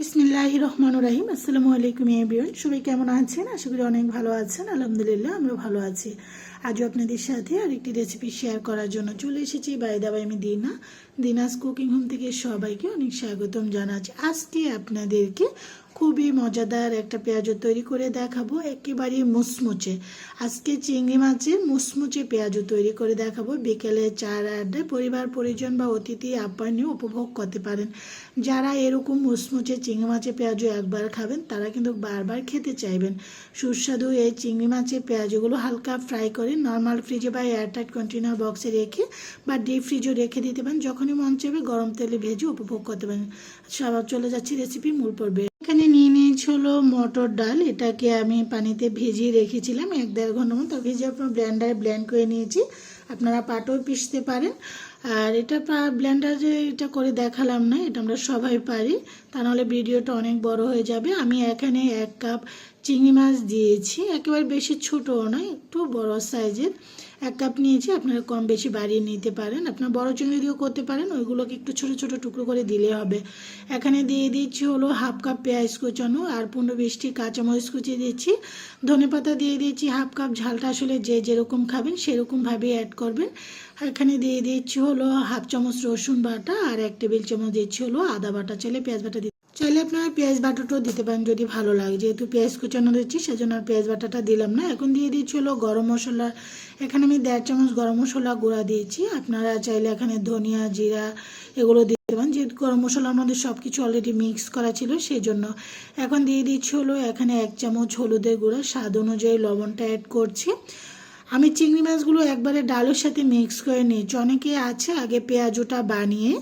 বিসমিল্লাহ রহমান রাহিম। আসসালামু আলাইকুম এবিয়ন সবাই কেমন আছেন? আশা করি অনেক ভালো আছেন। আলহামদুলিল্লাহ আমরা ভালো আছি। আজও আপনাদের সাথে আরেকটি রেসিপি শেয়ার করার জন্য চলে এসেছি। বাই দাবাই আমি দিনা। দিনাস কুকিং হোম থেকে সবাইকে অনেক স্বাগতম জানাচ্ছি। আজকে আপনাদেরকে খুবই মজাদার একটা পেঁয়াজু তৈরি করে দেখাবো। একেবারে মুসমুচে। আজকে চিংড়ি মাছের মুসমুচে পেঁয়াজু তৈরি করে দেখাবো। বিকেলে চার আড্ডায় পরিবার, পরিজন বা অতিথি আপ্যায়নে উপভোগ করতে পারেন। যারা এরকম মুসমুচে চিংড়ি মাছের পেঁয়াজু একবার খাবেন, তারা কিন্তু বারবার খেতে চাইবেন। সুস্বাদু এই চিংড়ি মাছের পেঁয়াজগুলো হালকা ফ্রাই করে নর্মাল ফ্রিজে বা এয়ারটাইট কন্টেনার বক্সে রেখে বা ডিপ ফ্রিজও রেখে দিতে পারেন। যখনই মন চাইবে গরম তেলে ভেজে উপভোগ করতে পারেন। সবার চলে যাচ্ছি রেসিপি মূল পর্বে। এখানে নিয়ে নিয়েছি হলো মটর ডাল। এটাকে আমি পানিতে ভিজিয়ে রেখেছিলাম এক দেড় ঘণ্টা মতো। ভিজে আপনার ব্লেন্ডারে ব্লেন্ড করে নিয়েছি। আপনারা পাটও পিষতে পারেন। আর এটা ব্লেন্ডারে এটা করে দেখালাম না, এটা আমরা সবাই পারি। তা নাহলে ভিডিওটা অনেক বড় হয়ে যাবে। আমি এখানে এক কাপ চিংড়ি মাছ দিয়েছি, একেবারে বেশি ছোটও নয়, একটু বড় সাইজের। এক কাপ নিয়েছি, আপনারা কম বেশি বাড়িয়ে নিতে পারেন, আপনার বড় চিংড়ি দিয়েও করতে পারেন, ওইগুলোকে একটু ছোট ছোট টুকরো করে দিলে হবে। এখানে দিয়ে দিচ্ছি হলো হাফ কাপ পেঁয়াজ কুচানো আর পনেরো বিশটি কাঁচামরিচ কুচিয়ে দিচ্ছি। ধনে পাতা দিয়ে দিচ্ছি হাফ কাপ, ঝালটা আসলে যে যেরকম খাবেন সেরকমভাবে অ্যাড করবেন। এখানে দিয়ে দিচ্ছি হলো হাফ চামচ রসুন বাটা আর এক টেবিল চামচ দিচ্ছি হলো আদা বাটা। চাইলে পেঁয়াজ বাটা চাইলে আপনারা পেঁয়াজ বাটাটাও দিতে পারেন যদি ভালো লাগে। যেহেতু পেঁয়াজ কুচানো দিচ্ছি, সেজন্য আর পেঁয়াজ বাটাটা দিলাম না। এখন দিয়ে দিচ্ছি হলো গরম মশলা। এখানে আমি দেড় চামচ গরম মশলা গুঁড়া দিয়েছি। আপনারা চাইলে এখানে ধনিয়া, জিরা এগুলো দিতে পারেন। যেহেতু গরম মশলার মধ্যে সব কিছু অলরেডি মিক্স করা ছিল সেই জন্য এখন দিয়ে দিচ্ছি হলো এখানে এক চামচ হলুদের গুঁড়া। স্বাদ অনুযায়ী লবণটা অ্যাড করছি। আমি চিংড়ি মাছগুলো একবারে ডালের সাথে মিক্স করে নিয়েছি। অনেকে আছে আগে পেঁয়াজুটা বানিয়ে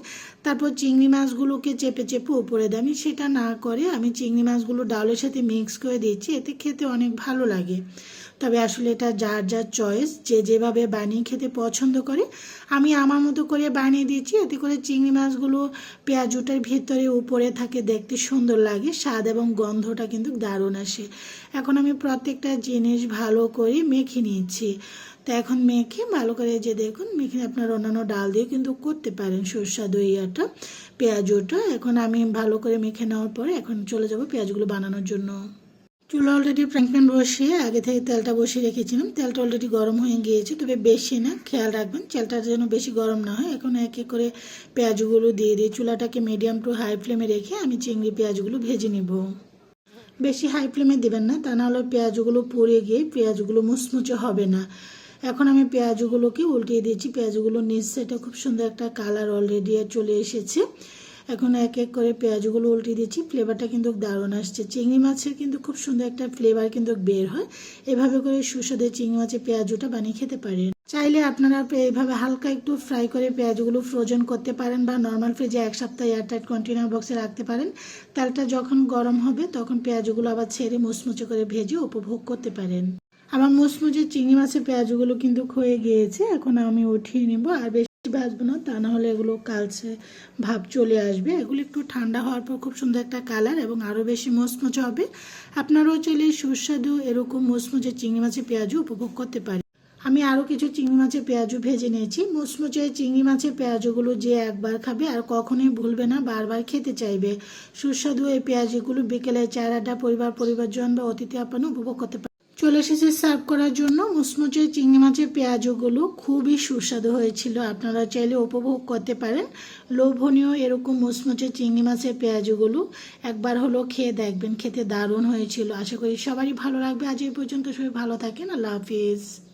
তারপর চিংড়ি মাছগুলোকে চেপে চেপে উপরে দিই আমি সেটা না করে আমি চিংড়ি মাছগুলো ডালের সাথে মিক্স করে দিয়েছি, এতে খেতে অনেক ভালো লাগে। তবে আসলে এটা যার যার চয়েস যে যেভাবে বানিয়ে খেতে পছন্দ করে, আমি আমার মতো করে বানিয়ে দিয়েছি। এতে করে চিংড়ি মাছগুলো পেঁয়াজুটার ভিতরে, উপরে থাকে দেখতে সুন্দর লাগে, স্বাদ এবং গন্ধটা কিন্তু দারুণ আসে। এখন আমি প্রত্যেকটা জিনিস ভালো করে মেখে নিয়েছি। তো এখন মেখে ভালো করে যে দেখুন, মেখে আপনার অন্যান্য ডাল দিয়ে কিন্তু করতে পারেন। সুস্বাদু ইয়াটা পেঁয়াজুটা এখন আমি ভালো করে মেখে নেওয়ার পরে এখন চলে যাব পেঁয়াজগুলো বানানোর জন্য। চুলা অলরেডি ফ্রাইং প্যান বসিয়ে, আগে থেকে তেলটা বসিয়ে রেখেছিলাম। তেলটা অলরেডি গরম হয়ে গিয়েছে, তবে বেশি না, খেয়াল রাখবেন, তেলটা যেন বেশি গরম না হয়। এখন এক এক করে পেঁয়াজগুলো দিয়ে দিয়ে চুলাটাকে মিডিয়াম টু হাই ফ্লেমে রেখে আমি চিংড়ি পেঁয়াজগুলো ভেজে নেব। বেশি হাই ফ্লেমে দেবেন না, তা নাহলে পেঁয়াজগুলো পুড়ে গিয়ে পেঁয়াজগুলো মুচমুচে হবে না। এখন আমি পেঁয়াজগুলোকে উল্টিয়ে দিয়েছি, পেঁয়াজগুলো নিচ সেটা খুব সুন্দর একটা কালার অলরেডি চলে এসেছে। এখন এক এক করে পেঁয়াজগুলো উল্টে দিচ্ছি ফ্লেভারটা কিন্তু দারুণ আসছে। চিংড়ি মাছের কিন্তু খুব সুন্দর একটা ফ্লেভার কিন্তু বের হয়। এভাবে করে সুস্বাদু চিংড়ি মাছের পেঁয়াজুটা বানিয়ে খেতে পারেন। চাইলে আপনারা এইভাবে হালকা একটু ফ্রাই করে পেঁয়াজগুলো ফ্রোজেন করতে পারেন বা নর্মাল ফ্রিজে এক সপ্তাহ এয়ারটাইট কন্টেনার বক্সে রাখতে পারেন। তেলটা যখন গরম হবে, তখন পেঁয়াজগুলো আবার ছেড়ে মুচমুচে করে ভেজে উপভোগ করতে পারেন। আমার মুচমুচে চিংড়ি মাছের পেঁয়াজগুলো কিন্তু হয়ে গিয়েছে, এখন আমি উঠিয়ে নেব। আর বেশি ভাজবো না, তা না হলে এগুলো কালচে ভাব চলে আসবে। এগুলো একটু ঠান্ডা হওয়ার পর খুব সুন্দর একটা কালার এবং আরও বেশি মুচমুচে হবে। আপনারাও চাইলে সুস্বাদু এরকম মুচমুচে চিংড়ি মাছের পেঁয়াজও উপভোগ করতে পারেন। আমি আরও কিছু চিংড়ি মাছের পেঁয়াজু ভেজে নিয়েছি। মুচমুচে চিংড়ি মাছের পেঁয়াজগুলো যে একবার খাবে আর কখনোই ভুলবে না, বারবার খেতে চাইবে। সুস্বাদু এই পেঁয়াজগুলো বিকেলে চার আড্ডা পরিবার পরিবারজন বা অতিথি আপ্যায়ন উপভোগ করতে চলে এসেছে সার্ভ করার জন্য। মুসমুচে চিংড়ি মাছের পেঁয়াজগুলো খুবই সুস্বাদু হয়েছিল। আপনারা চাইলে উপভোগ করতে পারেন। লোভনীয় এরকম মুসমুচে চিংড়ি মাছের পেঁয়াজগুলো একবার হলো খেয়ে দেখবেন, খেতে দারুণ হয়েছিল। আশা করি সবারই ভালো লাগবে। আজ এই পর্যন্ত সবাই ভালো থাকেন। আল্লাহ হাফিজ।